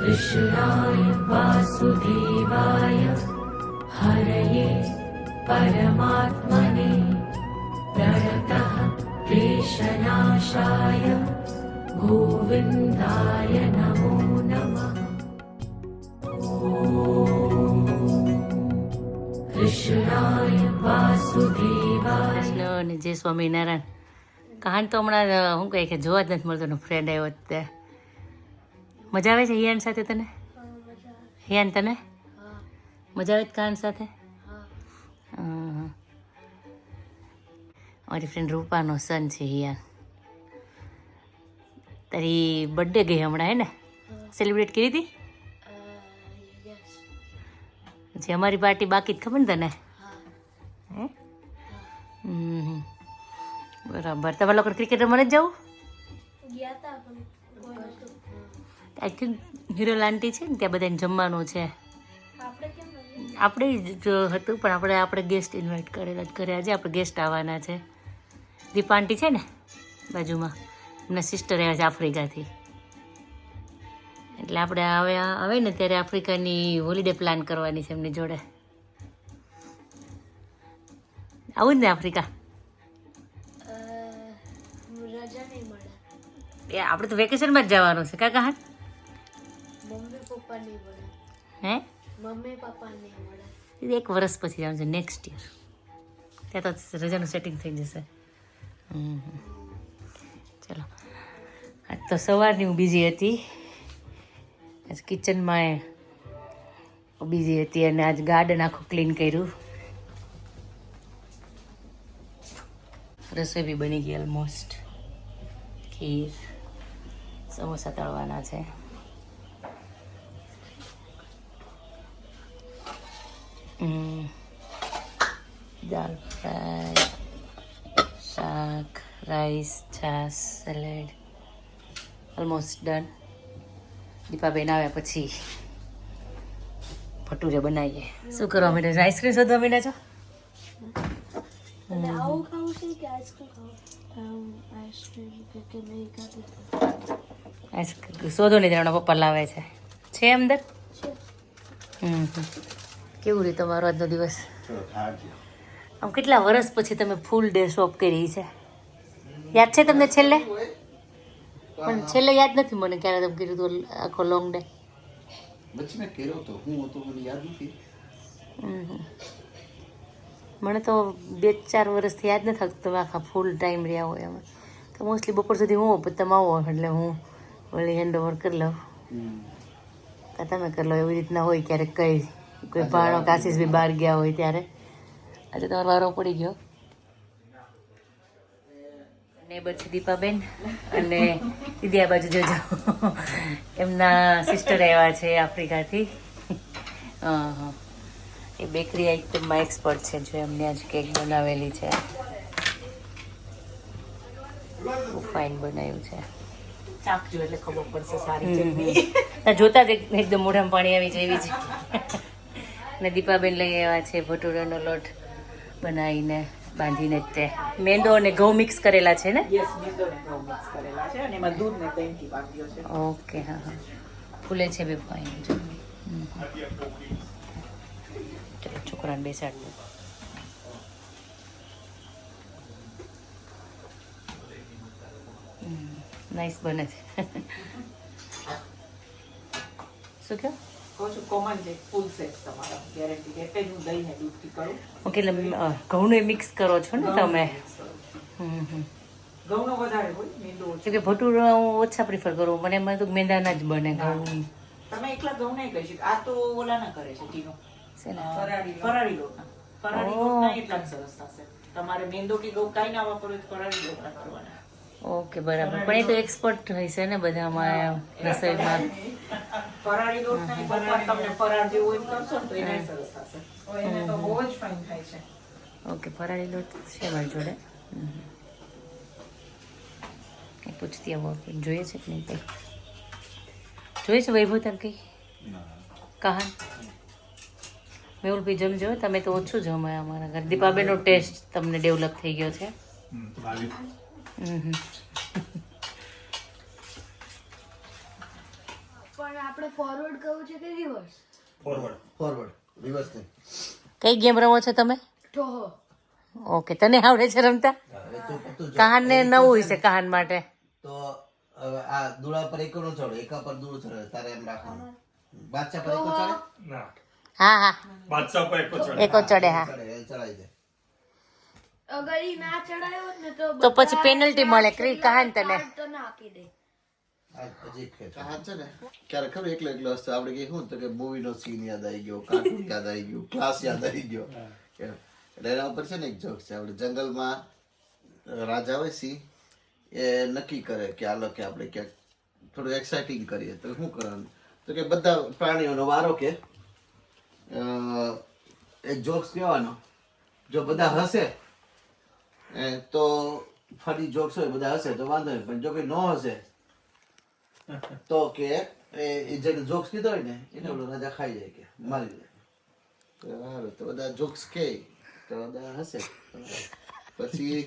कृष्णाय वासुदेवाय हरये परमात्मने प्रणतः क्लेशनाशाय गोविन्दाय नमो नमः कृष्णाय वासुदेवाय કૃષ્ણ અને જય સ્વામિનારાયણ કહાન તો હમણાં અ, શું કહે કે જોવા જ નથી મળતો ફ્રેન્ડ આવ્યો તે મજા આવે છે હિયાન સાથે તને? હિયાન તને? મજા આવે છે કહાન સાથે? હં. મારી ફ્રેન્ડ રૂપાનો સન છે હિયાન. તારી બર્થડે ગઈ હમણાં હે ને? સેલિબ્રેટ કરી હતી? પછી અમારી પાર્ટી બાકી જ ખબર ને તને? હે. બરાબર. તમારે લોકો ક્રિકેટ રમવા જ જવું? આઈ થિંક હીરો લાંટી છે ને ત્યાં બધાને જમવાનું છે. આપણે જ હતું પણ આપણે આપણે ગેસ્ટ ઇન્વાઇટ કરેલા જ ઘરે આજે આપણે ગેસ્ટ આવવાના છે. દીપા આંટી છે ને બાજુમાં. એમના સિસ્ટર આવ્યા છે આફ્રિકાથી. એટલે આપણે હવે આવે ને ત્યારે આફ્રિકાની હોલિડે પ્લાન કરવાની છે એમની જોડે. આવું ને આફ્રિકા? આપણે તો વેકેશનમાં જ જવાનું છે કાકા હા? હે? મમ્મી પપ્પા નહીં મળે. એક વર્ષ પછી આવજો નેક્સ્ટ યર ત્યાં તો રજાનું સેટિંગ થઈ જશે. ચલો. આજ તો સવારની હું બીજી હતી. આજ કિચનમાં બીજી હતી અને આજ ગાર્ડન આખું ક્લીન કર્યું. રસોઈ બી બની ગઈ ઓલમોસ્ટ ખીર સમોસા તળવાના છે. દાલ ફ્રાય શાક રાઈસ છાસ સલાડ ઓલમોસ્ટ ડન દીપાબેન આવ્યા પછી ભટુરે બનાવીએ. શું કરવા માંડ્યા છો? આઈસ્ક્રીમ શોધવા માંડ્યા છો? આઈસ્ક્રીમ શોધો નહીં તેના પપ્પા લાવે છે. છે અંદર? છે. હમ હમ. કેવું રહ્યું તમારો આજનો દિવસ? આમ કેટલા વર્ષ પછી તમે ફૂલ ડે શોપ કરી છે? યાદ છે તમને છેલ્લે? પણ છેલ્લે યાદ નથી મને ક્યારે તમે કીધું હતું આખો લોંગ ડે વચ્ચે કર્યો તો. હું હતો મને યાદ નથી. મને તો બે ચાર વર્ષથી યાદ નથી થતું તમે આખા ફૂલ ટાઈમ રહ્યા હોય એમાં. તો મોસ્ટલી બપોર સુધી હું પછી તમે આવો એટલે હું વળી હેન્ડ ઓવર કરી લઉં. તમે કરી લો એવી રીતના હોય ક્યારેક કઈ. કોઈ ભાણો કાશીસ બી બહાર ગયા હોય ત્યારે. આજે તમારો વારો પડી ગયો. નેબર છે દીપાબેન અને દીદી આ બાજુ જોજો. એમના સિસ્ટર આવ્યા છે આફ્રિકાથી. એ બેકરી આઈટમમાં એક્સપર્ટ છે જો એમને આજ કેક બનાવેલી છે. ફાઇન બનાવ્યું છે. ચાખજો એટલે ખબર પડશે સારી. જોતા જ એકદમ મોઢામાં પાણી આવી જાય એવી છે ને દીપાબેન લઈ આવ્યા છે ભટુરાનો લોટ બનાવીને બાંધીને જ તે. મેંદો અને ઘઉં મિક્સ કરેલા છે ને? ઓકે હા હા. ફૂલે છે બે ફાઇન ચલો છોકરાને બેસાડ દો નાઇસ બને છે. શું કહો? કહું છું કોમન ફૂલ સેટ તમારો ગેરંટી એટલે જ દહીં ને દૂધથી કરું. ઓકે એટલે ઘઉંનું મિક્સ કરો છો ને તમે? હમ હમ. ઘઉંનો વધારે હોય મેંદો ઓછો. કે ભટુરા હું ઓછા પ્રિફર કરું મને તો મેંદાના જ બને ઘઉં તમે એકલા ઘઉં નહીં કહી શકો. આ તો ઓલા ના કરે છે ટીનો. શેના? ફરાળી લોટના. ફરાળી લોટના એટલા જ સરસ થશે. તમારે મેંદો કે ઘઉં કાંઈ ના વાપરવું તો ફરાળી લોટના કરવાના. ઓકે બરાબર. પણ એ તો એક્સપર્ટ હશે ને બધામાં રસોઈમાં. ફરાળી લોટના એ બપોર તમને ફરાળ જેવું હોય કરશો ને તો એને સરસ થશે. એને તો બહુ જ ફાઇન થાય છે. ઓકે ફરાળી લોટ છે મારી જોડે. એ પૂછતી આવો જોઈએ છે કે નહીં કંઈ? જોઈએ છે વૈભવ તાર કંઈ? કહાન? મેહુલ ભાઈ જમજો તમે તો ઓછું જમાય અમારા ઘર. દીપાબેનનો ટેસ્ટ તમને ડેવલપ થઈ ગયો છે. હમ હમ. આપણે ફોરવર્ડ કરવું છે કે રિવર્સ ફોરવર્ડ ફોરવર્ડ રિવર્સ નહીં કઈ ગેમ રમો છો તમે? ઠોહો. ઓકે તને આવડે છે રમતા? તું કહાનને નવું હશે કહાન માટે. તો આ દુડા પર એક નો ચડો એકા પર દુડો ચડો તારે એમ રાખવાનું. બાદશાહ પર એકો ચડે? ના. હા હા. બાદશાહ પર એક ચડે. એકો ચડે હા. ચડાઈ જાય અગર ઈ ના ચડાયો ને તો તો પછી પેનલ્ટી મળે, ક્રી કહાન તને. તો ના આપી દે. ક્યારેક ખબર એકલો એકલો હશે આપણે કે શું તો કે મૂવીનો સીન યાદ આવી ગયો કાર્ટૂન યાદ આવી ગયો ક્લાસ યાદ આવી ગયો. એટલે એના ઉપર છે ને એક જોક છે આપણે જંગલમાં રાજા હોય સિંહ એ નક્કી કરે કે આ કે આપણે ક્યાંક થોડું એક્સાઇટિંગ કરીએ તો શું કરવાનું? તો કે બધા પ્રાણીઓનો વારો કે અ, એક જોક્સ કહેવાનો જો બધા હશે એ તો ફરી જોક્સ હોય બધા હશે તો વાંધો નહીં. પણ જો કે ન હશે તો કે એ જે જોક્સ કીધો હોય ને એને ઓલો રાજા ખાઈ જાય કે મારી જાય. સારું તો બધા જોક્સ કે તો બધા હશે પછી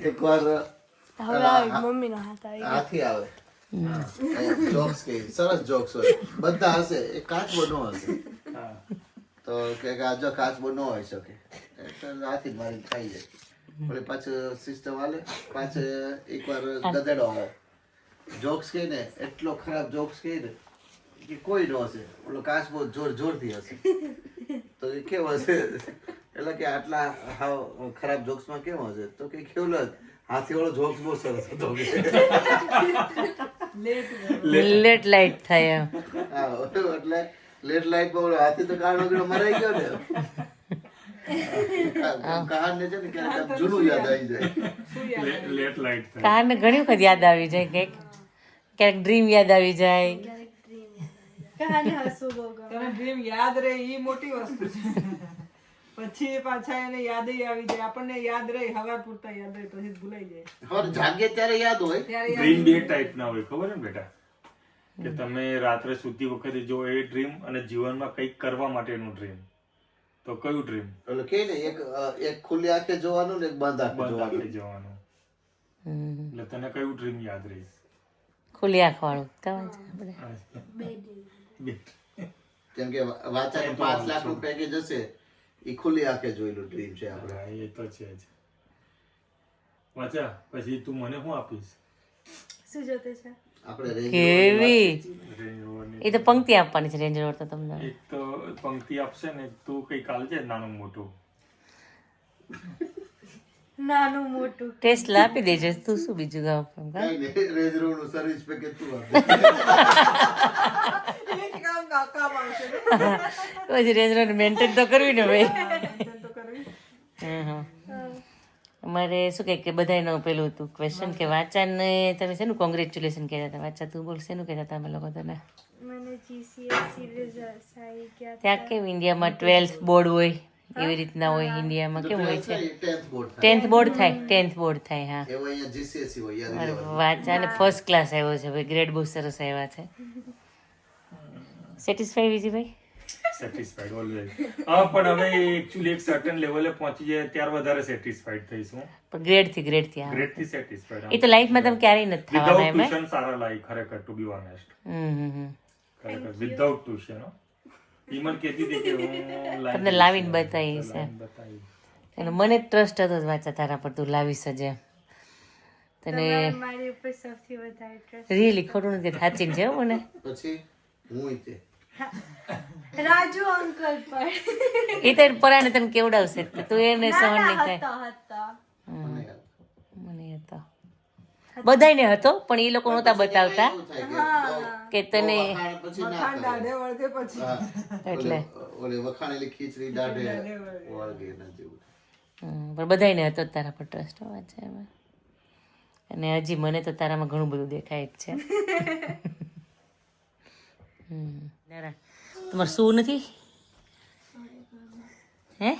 એકવાર હાથ આવી જોક્સ કે સરસ જોક્સ હોય. બધા હશે એ કાચબો નો હશે તો કે કે આ જો કાચબો ન હોય શકે. હાથી મારી ખાઈ જાય. પછી પાછું સિસ્ટમ આલે પાછું એકવાર ગધેડો આવે. જોક્સ કહે ને એટલો ખરાબ જોક્સ કહે ને કે કોઈ ન હશે. ઓલો કાચબો જોર જોરથી હશે. તો એ કેવો હશે? એટલે કે આટલા હાવ ખરાબ જોક્સમાં કેવો હશે? તો કે કેવું હાથી વાળો જોક્સ બહુ સરસ હતો લેટ લાઈટ થાય એમ. હા એટલે લેટ લાઈટ બહુ હાથી તો કાળ વગેરે મરાઈ ગયો ને. કહાન ને છે ને ક્યારેક આમ જૂનું યાદ આવી જાય. લેટ લાઈટ થાય. કહાનને ઘણી વખત યાદ આવી જાય કંઈક. ક્યારેક ડ્રીમ યાદ આવી જાય. તને ડ્રીમ યાદ રહે એ મોટી વસ્તુ છે. પછી પાછા એને યાદ આવી જાય. આપણને યાદ રહે હવાર પૂરતા યાદ રહે પછી ભૂલાઈ જાય. હવે જાગે ત્યારે યાદ હોય. ડ્રીમ બે ટાઈપ ના હોય ખબર ને બેટા? કે તમે રાત્રે સૂતી વખતે જો એ ડ્રીમ અને જીવનમાં કંઈક કરવા માટેનું ડ્રીમ તો કયું ડ્રીમ એટલે કે ને એક એક ખુલ્લી આંખે જોવાનું ને એક બંધ આંખે જોવાનું. એટલે તને કયું ડ્રીમ યાદ રહે? ખુલ્લી આંખ વાળું. આપણે. કેમ કે વાચાને પાંચ લાખનું પેકેજ હશે એ ખુલ્લી આંખે જોયેલું ડ્રીમ છે આપણે. એ તો છે જ. વાચા પછી તું મને શું આપીશ? શું જોતે છે? આપણે રેન્જ કેવી? એ તો પંક્તિ આપવાની છે રેન્જ રોવર તો તમને. એક તો પંક્તિ આપશે ને તું કઈ કાલ નાનું મોટું. નાનું મોટું. ટેસ્ટ આપી દેજે તું શું બીજું ગાવ રેજ રોડ સર્વિસ પે પેકેજ તું પછી રેજ રોડ મેન્ટેન તો કરવી ને ભાઈ. અમારે શું કહે કે બધાયનું પેલું હતું ક્વેશ્ચન કે વાચાને તમે શેનું કોંગ્રેચ્યુલેશન કહેતા હતા? વાંચા તું બોલ શેનું કહેતા હતા અમે લોકો તને? ત્યાં કેમ ઇન્ડિયામાં ટ્વેલ્થ બોર્ડ હોય? એવી રીતના હોય ઇન્ડિયામાં કેમ હોય છે? ટેન્થ બોર્ડ થાય. ટેન્થ બોર્ડ થાય હા. વાંચા. વાંચાને ફર્સ્ટ ક્લાસ આવ્યો છે ભાઈ ગ્રેડ બહુ સરસ આવ્યા છે. સેટિસ્ફાઈ વિજયભાઈ? સેટિસ્ફાઈડ ઓલવેઝ હા પણ હવે એકચ્યુઅલી એક સર્ટન લેવલે પહોંચી જાય ત્યાર વધારે સેટિસ્ફાઈડ થઈશું. પણ ગ્રેડથી ગ્રેડથી થી ગ્રેડથી સેટિસ્ફાઈડ એ તો લાઈફમાં તમે ક્યારેય નથી થવાના એમ ટ્યુશન સારા લાઈ ખરેખર ટુ બી ઓનેસ્ટ હમ હમ હમ. ખરેખર વિધાઉટ ટ્યુશન ઈ મને કહેતી હતી કે હું લાવી તમને લાવીને બતાવીશ છે. એટલે મને ટ્રસ્ટ હતો જ વાંચા તારા પર તું લાવીશ સજે તને મારી ઉપર સૌથી વધારે ટ્રસ્ટ રીલી ખોટું નથી સાચી છે હો મને. પછી હું તે. રાજુ અંકલ પર. એ તો પરાને તને કેવડાવશે. તું એને સહન નહીં થાય. મને હતો. બધાયને હતો પણ એ લોકો નહોતા બતાવતા. થાય કે તને. એટલે. ઓલે- વખાણેલી ખીચડી દાઢે વળગે. જેવું. પણ બધાને હતો તારા પર ટ્રસ્ટ હોવા છે એમાં. અને હજી મને તો તારામાં ઘણું બધું દેખાય જ છે. હમ. તમારે શું નથી? હે?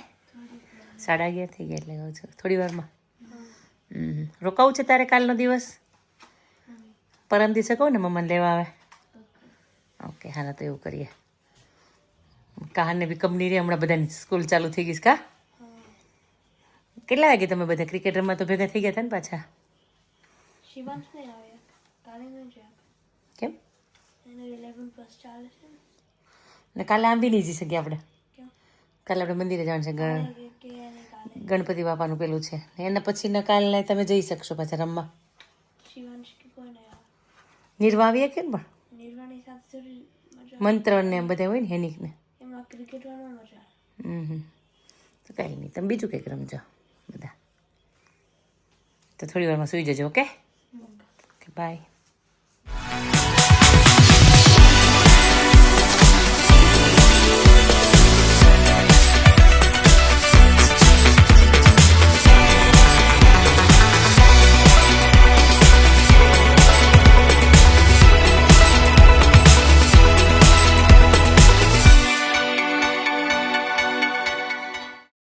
સાડા અગિયાર થઈ ગયા એટલે છો છું. થોડી વારમાં. રોકાવું છે તારે કાલનો દિવસ? પરમ દિવસે કહું ને મમ્માને લેવા આવે. ઓકે હા તો એવું કરીએ. કહાનને બી કંપની રે હમણાં બધાની સ્કૂલ ચાલુ થઈ ગઈ કા? કેટલા વાગે તમે બધા ક્રિકેટ રમવા તો ભેગા થઈ ગયા હતા ને પાછા? કાલે કેમ? ને. કાલે કાલે બી નહીં જઈ શકીએ આપણે? કાલે આપણે મંદિરે જવાનું છે કાલે ગણપતિ બાપાનું પેલું છે. એના એના પછીના કાલના તમે જઈ શકશો પાછા રમવા. શિવાંશ કે કોઈ નહીં આવે. નિર્વા આવીએ કેમ પણ? નિર્વાણી સાથે મંત્ર ને બધા હોય ને હેનિક ને એમાં ક્રિકેટ મજા હમ. તો કંઈ નહીં તમે બીજું કંઈક રમજો બધા. તો થોડી વારમાં સુઈ જજો ઓકે બાય.